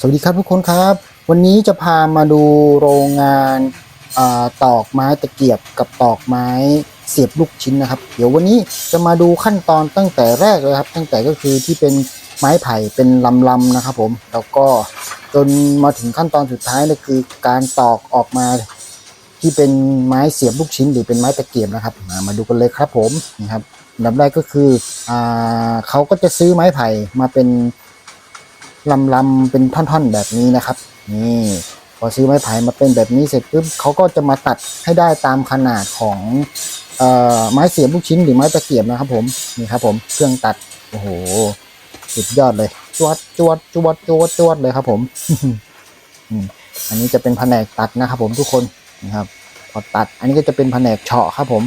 สวัสดีครับทุกคนครับ วันนี้จะพามาดูโรงงานอตอกไม้ตะเกียบกับตอกไม้เสียบลูกชิ้นนะครับ เดี๋ยววันนี้จะมาดูขั้นตอนตั้งแต่แรกเลยครับ ตั้งแต่ก็คือที่เป็นไม้ไผ่เป็นลำๆนะครับผมแล้วก็จนมาถึงขั้นตอนสุดท้ายเลยคือการตอกออกมาที่เป็นไม้เสียบลูกชิ้นหรือเป็นไม้ตะเกียบนะครับ มามาดูกันเลยครับผมนะครับอันดับแรกก็คืออเขาก็จะซื้อไม้ไผ่มาเป็น ลำลำเป็นท่อนๆแบบนี้นะครับ นี่พอซื้อไม้ไผ่มาเป็นแบบนี้เสร็จปุ๊บเขาก็จะมาตัดให้ได้ตามขนาดของอ่อไม้เสียบลูกชิ้นหรือไม้ตะเกียบนะครับ ผมนี่ครับ ผมเครื่องตัดโอ้โหสุดยอดเลยจวดจวดจวดจวดจวดเลยครับ ผมอันนี้จะเป็นแผนกตัดนะครับ ผมทุกคนนะครับ พอตัด อันนี้ก็จะเป็นแผนกเฉาะครับ ผม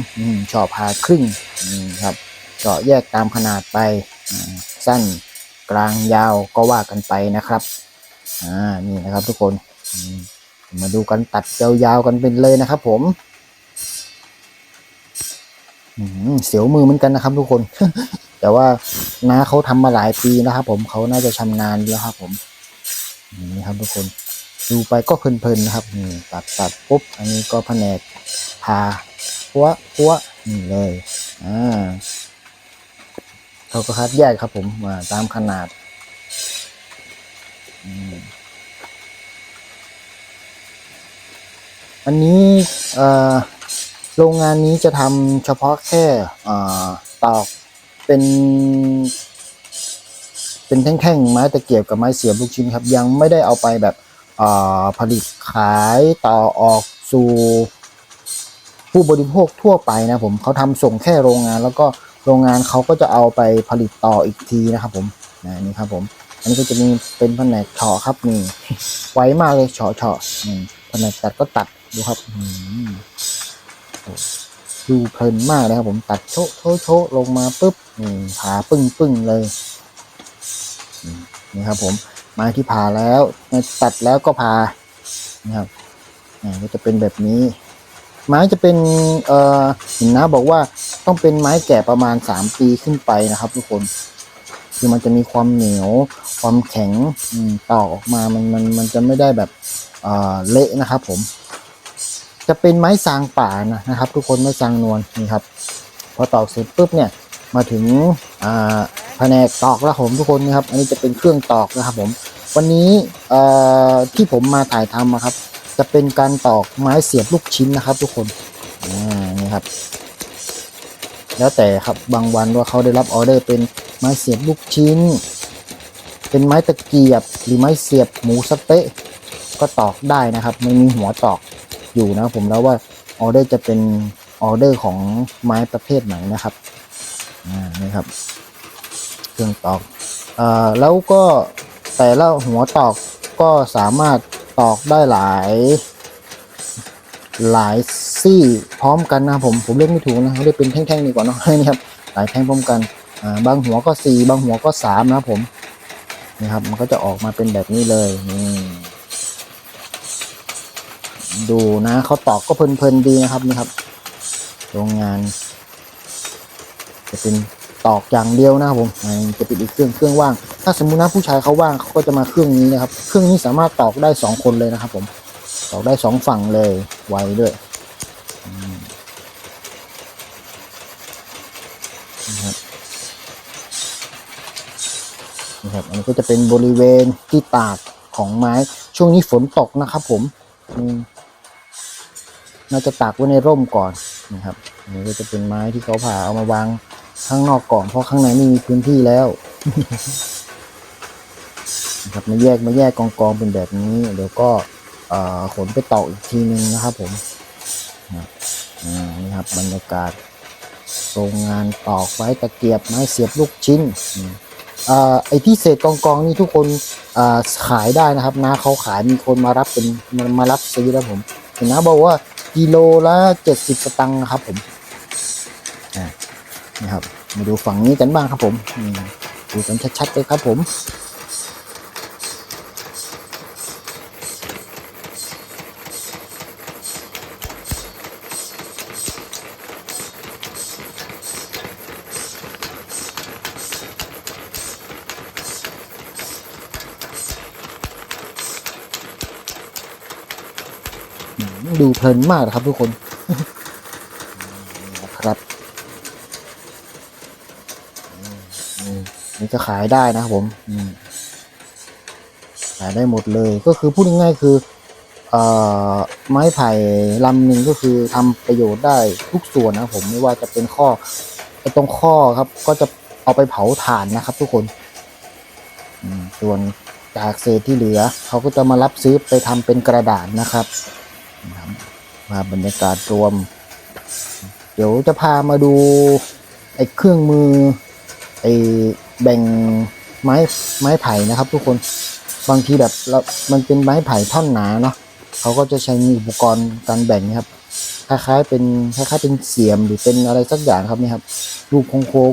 เฉาะผ่าครึ่งนี่ครับเจาะแยกตามขนาดไปสั้น กลางยาวก็ว่ากันไปนะครับอ่านี่นะครับทุกคนมาดูกันตัดยาวๆกันเป็นเลยนะครับ ผมเสียวมือเหมือนกันนะครับทุกคน แต่ว่าน้าเขาทำมาหลายปีนะครับ ผมเขาน่าจะชำนาญแล้วครับ ผมนี่ครับทุกคน ดูไปก็เพลินๆนะครับนี่ตัดตัดปุ๊บ อันนี้ก็แผนกพาปัวปัวนี่เลยอ่า เขาก็คัดแยกครับผมมาตามขนาดอันนี้โรงงานนี้จะทำเฉพาะแค่ตอกเป็นเป็นแท่งๆไม้ตะเกียบกับไม้เสียบลูกชิ้นครับ ยังไม่ได้เอาไปแบบผลิตขายต่อออกสู่ผู้บริโภคทั่วไปนะผมเขาทำส่งแค่โรงงานแล้วก็ โรงงานเขาก็จะเอาไปผลิตต่ออีกทีนะครับผมนะนี่ครับผมอันนี้ก็จะมีเป็นแผนกเฉาะครับนี่ไวมากเลยเฉาะเฉาะแผนกตัดก็ตัดดูครับดูเพลินมากเลยครับผมตัดโชะโชะโชะลงมาปุ๊บนี่ผ่าปึ้งปึ้งเลยนี่ครับผมไม้ที่ผ่าแล้วตัดแล้วก็ผ่านะครับก็จะเป็นแบบนี้ ไม้จะเป็นเอ่อเห็นนะบอกว่า ต้องเป็นไม้แก่ประมาณสามปีขึ้นไปนะครับ ทุกคน คือมันจะมีความเหนียว ความแข็งอืมตอกออกมามันมันมันจะไม่ได้แบบเเละนะครับ ผม จะเป็นไม้ซางป่านะนะครับ ทุกคนไม้ซางนวลนี่ครับ พอตอกเสร็จปุ๊บเนี่ยมาถึงแผนกตอกแล้วผมทุกคนนะครับ อันนี้จะเป็นเครื่องตอกนะครับ ผม วันนี้ที่ผมมาถ่ายทำอะครับ จะเป็นการตอกไม้เสียบลูกชิ้นนะครับ ทุกคนนี่ครับ แล้วแต่ครับบางวันว่าเขาได้รับออเดอร์เป็นไม้เสียบลูกชิ้น เป็นไม้ตะเกียบหรือไม้เสียบหมูสเต๊ะก็ตอกได้นะครับ ไม่มีหัวตอกอยู่นะผมแล้วว่าออเดอร์จะเป็นออเดอร์ของไม้ประเภทไหนนะครับอ่านี่ครับ เครื่องตอกอ่าแล้วก็แต่ละหัวตอกก็สามารถตอกได้หลาย หลายซี่พร้อมกันนะผมผมเรียกไม่ถูกนะเขาเรียกเป็นแท่งๆดีกว่าเนาะนี่ครับหลายแท่งพร้อมกันอ่าบางหัวก็สี่บางหัวก็สามนะผมนี่ครับมันก็จะออกมาเป็นแบบนี้เลยนี่ดูนะเขาตอกก็เพลินๆดีนะครับนี่ครับ โรงงาน จะเป็นตอกอย่างเดียวนะครับผมจะปิดอีกเครื่องเครื่องว่าง ถ้าสมมุตินะผู้ชายเขาว่างเขาก็จะมาเครื่องนี้นะครับ เครื่องนี้สามารถตอกได้สองคนเลยนะครับผม ตอกได้สองฝั่งเลย ไวด้วยนะครับนะครับอันนี้ก็จะเป็นบริเวณที่ตากของไม้ ช่วงนี้ฝนตกนะครับผมน่าจะตากไว้ในร่มก่อนนะครับอันนี้ก็จะเป็นไม้ที่เขาผ่าเอามาวางข้างนอกก่อนเพราะข้างในไม่มีพื้นที่แล้วนะครับมาแยกมาแยกกองกองๆเป็นแบบนี้เดี๋ยวก็ ขนไปตอกอีกทีนึงนะครับผมนี่ครับบรรยากาศโรงงานตอกไว้ตะเกียบไม้เสียบลูกชิ้นอ่าไอที่เศษกองกองนี่ทุกคนขายได้นะครับนะเขาขายมีคนมารับเป็นมามารับซื้อแล้วผมเห็นนะบอกว่ากิโลละเจ็ดสิบสตังค์นะครับผมนี่ครับมาดูฝั่งนี้กันบ้างครับผมดูกันชัดๆเลยครับผม ดูเพลินมากนะครับทุกคนนะครับอืมนี่ก็ขายได้นะครับผมอืมขายได้หมดเลยก็คือพูดง่ายๆคือเอ่อไม้ไผ่ลำหนึ่งก็คือทำประโยชน์ได้ทุกส่วนนะครับผมไม่ว่าจะเป็นข้อไอ้ตรงข้อครับ ก็จะเอาไปเผาถ่านนะครับ ทุกคนอืมส่วนจากเศษที่เหลือ เขาก็จะมารับซื้อไปทำเป็นกระดาษนะครับ มาบรรยากาศรวม เดี๋ยวจะพามาดูไอ้เครื่องมือไอ้แบ่งไม้ไม้ไผ่นะครับ ทุกคนบางทีแบบเรามันเป็นไม้ไผ่ท่อนหนาเนาะเขาก็จะใช้มีอุปกรณ์การแบ่งนะครับคล้ายๆเป็นคล้ายๆเป็นเสียมหรือเป็นอะไรสักอย่างครับนี่ครับรูปโค้ง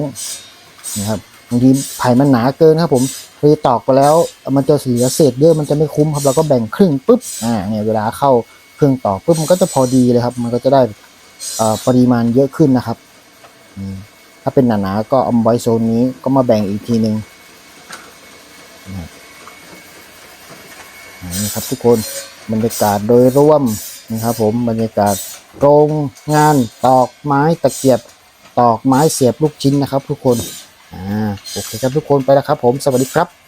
ๆนะครับบางทีไผ่มันหนาเกินครับผมพอตอกไปแล้วมันจะเสียเศษเยอะมันจะไม่คุ้มครับเราก็แบ่งครึ่งปุ๊บอ่าเนี่ยเวลาเข้า เครื่องตอกปุ๊บมันก็จะพอดีเลยครับ มันก็จะได้ปริมาณเยอะขึ้นนะครับ ถ้าเป็นหนาๆก็เอามไว้โซนนี้ก็มาแบ่งอีกทีหนึ่งนี่ครับทุกคนบรรยากาศโดยรวมนะครับผมบรรยากาศโรงงานตอกไม้ตะเกียบตอกไม้เสียบลูกชิ้นนะครับ ทุกคนอ่าโอเคครับทุกคนไปแล้วครับ ผมสวัสดีครับ